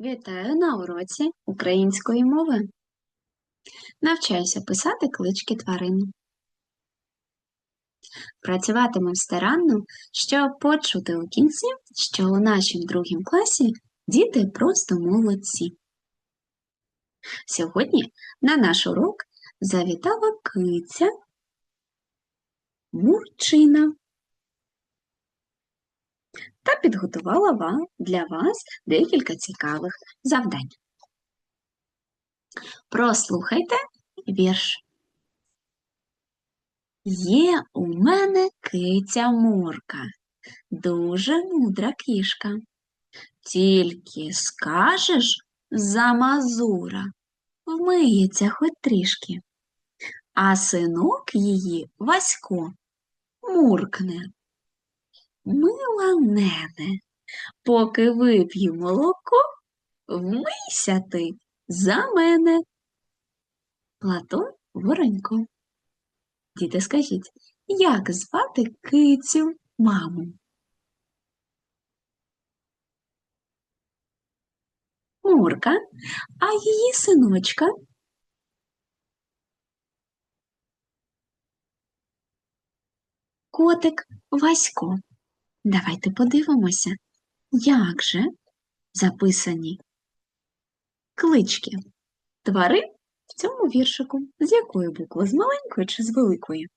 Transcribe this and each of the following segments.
Вітаю на уроці української мови. Навчаюся писати клички тварин. Працюватиму старанно, щоб почути у кінці, що у нашому другому класі діти просто молодці. Сьогодні на наш урок завітала киця Мурчина та підготувала для вас декілька цікавих завдань. Прослухайте вірш. Є у мене киця Мурка, дуже мудра кішка. Тільки скажеш за мазура, вмиється хоч трішки, а синок її Васько муркне. Мила нене, поки вип'ю молоко, вмийся ти за мене. Платон Воронько. Діти, скажіть, як звати кицю маму? Мурка, а її синочка? Котик Васько. Давайте подивимося, як же записані клички тварин в цьому віршику. З якої букви? З маленької чи з великої?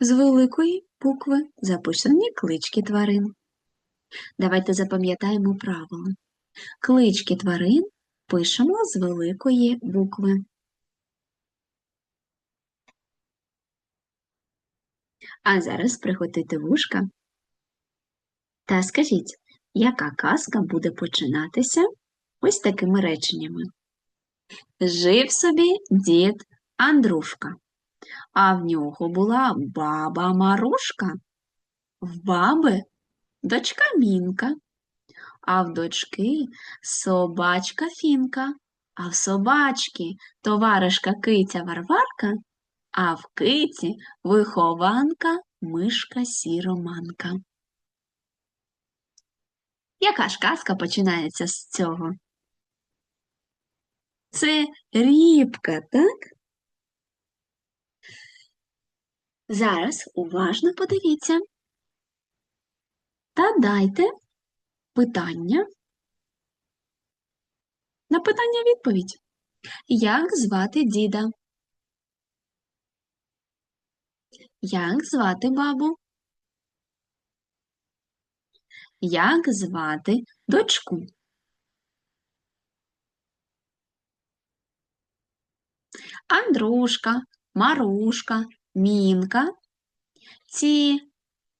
З великої букви записані клички тварин. Давайте запам'ятаємо правило. Клички тварин пишемо з великої букви. А зараз приготуйте вушка. Та скажіть, яка казка буде починатися ось такими реченнями. Жив собі дід Андрушка, а в нього була баба Марушка, в баби дочка Мінка, а в дочки собачка Фінка, а в собачки товаришка киця Варварка, а в киці вихованка мишка сіроманка. Яка ж казка починається з цього? Це рібка, так? Зараз уважно подивіться та дайте питання. На питання відповідь. Як звати діда? Як звати бабу? Як звати дочку? Андрушка, Марушка, Мінка. Ці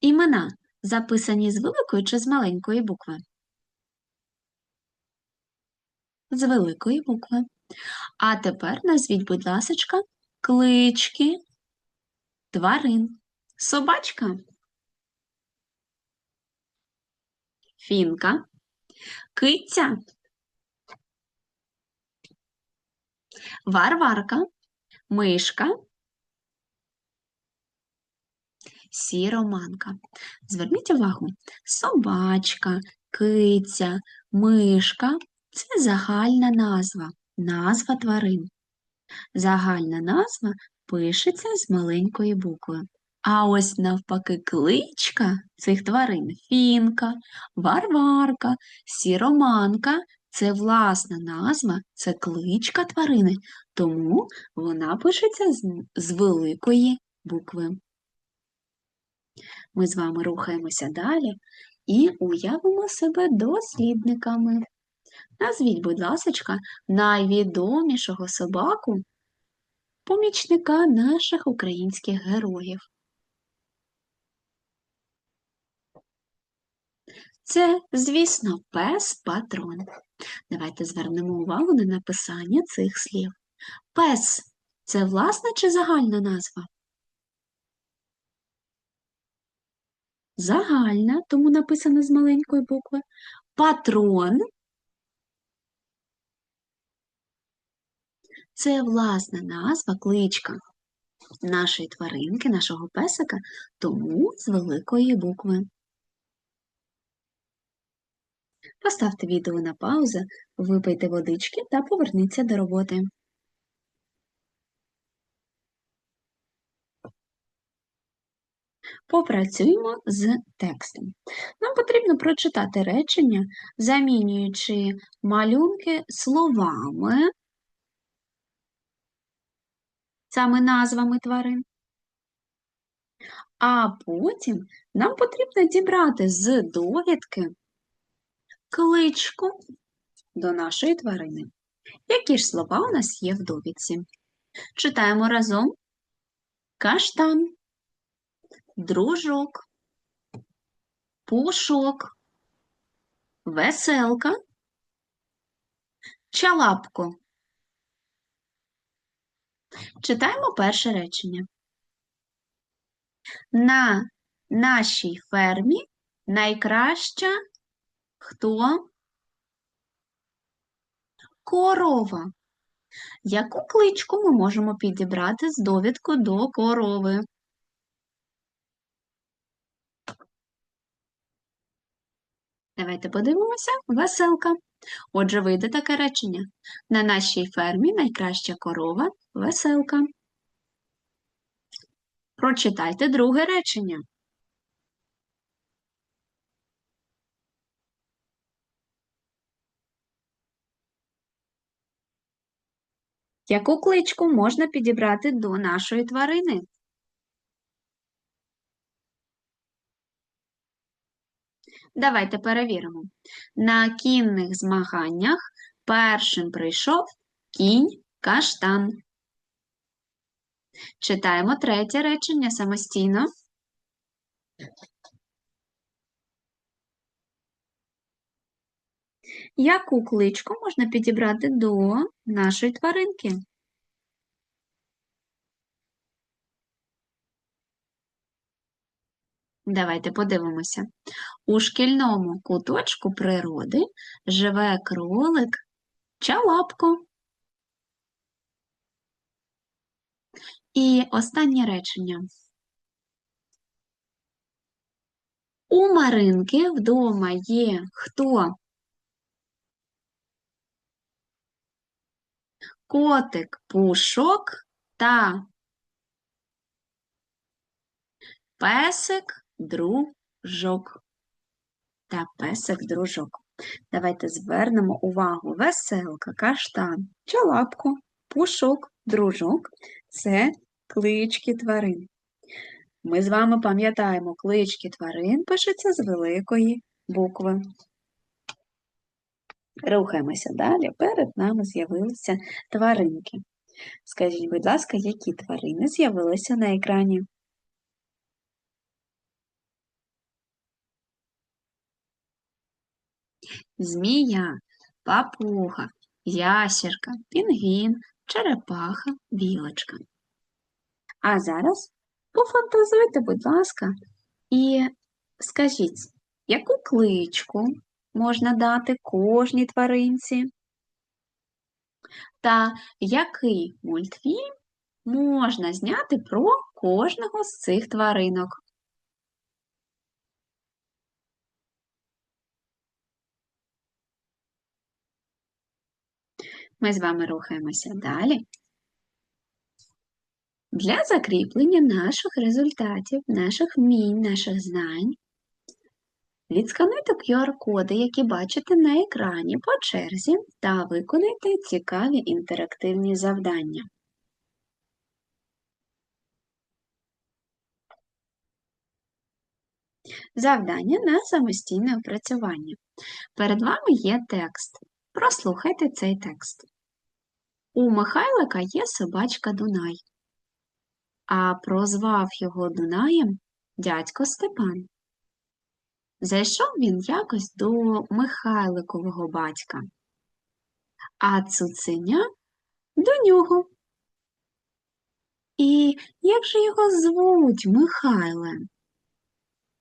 імена записані з великої чи з маленької букви? З великої букви. А тепер назвіть, будь ласочка, клички тварин. Собачка. Фінка. Киця. Варварка. Мишка. Сіроманка. Зверніть увагу, собачка, киця, мишка це загальна назва, назва тварин. Загальна назва пишеться з маленької букви. А ось навпаки кличка цих тварин фінка, варварка, сіроманка це власна назва, це кличка тварини, тому вона пишеться з, з великої букви. Ми з вами рухаємося далі і уявимо себе дослідниками. Назвіть, будь ласка, найвідомішого собаку, помічника наших українських героїв. Це, звісно, пес патрон. Давайте звернемо увагу на написання цих слів. Пес це власна чи загальна назва? Загальна, тому написано з маленької букви. Патрон це власна назва кличка. нашої тваринки, нашого песика, тому з великої букви. Поставте відео на паузу, випийте водички та поверніться до роботи. Попрацюємо з текстом. Нам потрібно прочитати речення, замінюючи малюнки словами, саме назвами тварин. А потім нам потрібно дібрати з довідки кличку до нашої тварини. Які ж слова у нас є в довідці? Читаємо разом каштан, дружок, пушок, веселка, чалапко. Читаємо перше речення. На нашій фермі найкраща хто? Корова. Яку кличку ми можемо підібрати з довідку до корови? Давайте подивимося. Веселка. Отже, вийде таке речення. На нашій фермі найкраща корова веселка. Прочитайте друге речення. Яку кличку можна підібрати до нашої тварини? Давайте перевіримо. На кінних змаганнях першим прийшов кінь каштан. Читаємо третє речення самостійно. Яку кличку можна підібрати до нашої тваринки? Давайте подивимося. У шкільному куточку природи живе кролик чалапко. І останнє речення. У Маринки вдома є хто? Котик пушок та песик дружок. Та песик дружок. Давайте звернемо увагу. Веселка, каштан, чалапко, пушок, дружок це клички тварин. Ми з вами пам'ятаємо, клички тварин пишуться з великої букви. Рухаємося далі. Перед нами з'явилися тваринки. Скажіть, будь ласка, які тварини з'явилися на екрані? Змія, папуга, ящерка, пінгвін, черепаха, білочка. А зараз пофантазуйте, будь ласка, і скажіть, яку кличку можна дати кожній тваринці? Та який мультфільм можна зняти про кожного з цих тваринок? Ми з вами рухаємося далі. Для закріплення наших результатів, наших вмінь, наших знань відскануйте QR-коди, які бачите на екрані по черзі, та виконайте цікаві інтерактивні завдання. Завдання на самостійне опрацювання. Перед вами є текст. Прослухайте цей текст. У Михайлика є собачка Дунай, а прозвав його Дунаєм дядько Степан. Зайшов він якось до Михайликового батька, а цуценя до нього. І як же його звуть Михайле?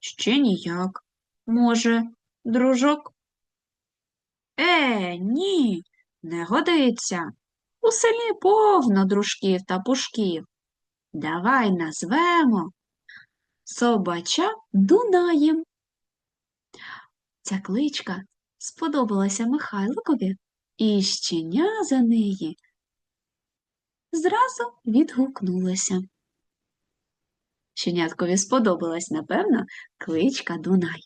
Ще ніяк. Може, дружок? Е, ні, не годиться. У селі повно дружків та пушків. Давай назвемо собача Дунаєм. Ця кличка сподобалася Михайликові, і щеня за неї зразу відгукнулося. Щеняткові сподобалась, напевно, кличка Дунай.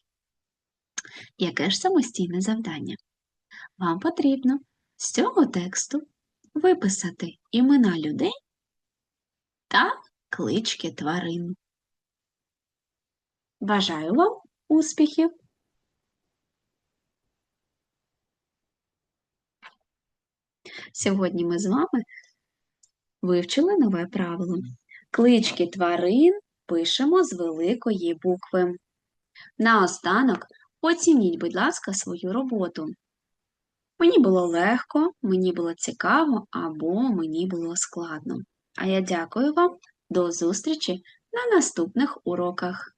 Яке ж самостійне завдання? Вам потрібно з цього тексту виписати імена людей та клички тварин. Бажаю вам успіхів! Сьогодні ми з вами вивчили нове правило. Клички тварин пишемо з великої букви. Наостанок оцініть, будь ласка, свою роботу. Мені було легко, мені було цікаво або мені було складно. А я дякую вам. До зустрічі на наступних уроках.